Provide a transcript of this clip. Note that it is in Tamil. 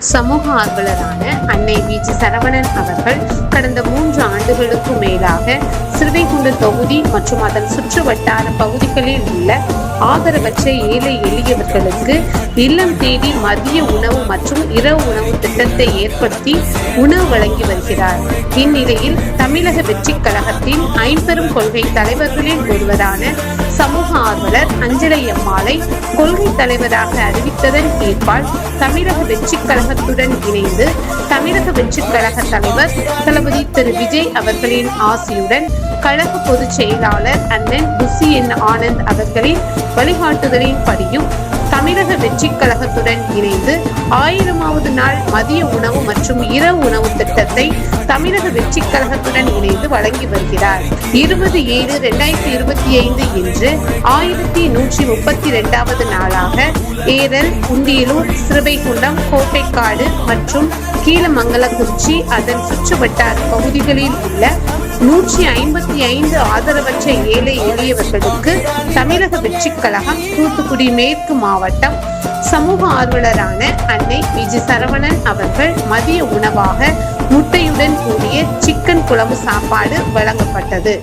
சமூக ஆர்வலரான அன்னை விஜி சரவணன் அவர்கள் கடந்த மூன்று ஆண்டுகளுக்கு மேலாக சிறுவைகுண்டு தொகுதி மற்றும் அதன் சுற்று வட்டார பகுதிகளில் உள்ள ஆதரவற்ற ஏழை எளியவர்களுக்கு இல்லம் தேடி மதிய உணவு மற்றும் இரவு உணவு திட்டத்தை ஏற்படுத்தி உணவு வழங்கி வருகிறார். இந்நிலையில் தமிழக வெற்றி கழகத்தின் ஐம்பெரும் கொள்கை தலைவர்களில் ஒருவரான சமூக ஆர்வலர் அஞ்சலை அம்மாளை கொள்கை தலைவராக அறிவித்ததன் ஏற்பால் தமிழக வெற்றி கழக கழகத்துடன் இணைந்து தமிழக வெற்றி கழக தலைவர் தளபதி திரு விஜய் அவர்களின் ஆசியுடன் கழக பொதுச் செயலாளர் அண்ணன் புசி என் ஆனந்த் அவர்களின் வழிகாட்டுதலின் படியும் தமிழக வெற்றி கழகத்துடன் இணைந்து ஆயிரமாவது நாள் மதிய உணவு மற்றும் இரவு உணவு திட்டத்தை தமிழக வெற்றி கழகத்துடன் இணைந்து வழங்கி வருகிறார். இருபது ஏழு இரண்டாயிரத்தி இருபத்தி ஐந்து இன்று ஆயிரத்தி நூற்றி முப்பத்தி இரண்டாவது நாளாக ஏரல் உண்டியலூர் சிறுவைகுண்டம் கோட்டைக்காடு மற்றும் கீழமங்கலக்குறிச்சி அதன் சுற்றுவட்டார பகுதிகளில் உள்ள நூற்றி ஐம்பத்தி ஐந்து ஆதரவற்ற ஏழை எளியவர்களுக்கு தமிழக வெற்றிக் கழகம் தூத்துக்குடி மேற்கு மாவட்டம் சமூக ஆர்வலரான அன்னை விஜி சரவணன் அவர்கள் மதிய உணவாக முட்டையுடன் கூடிய சிக்கன் குழம்பு சாப்பாடு வழங்கப்பட்டது.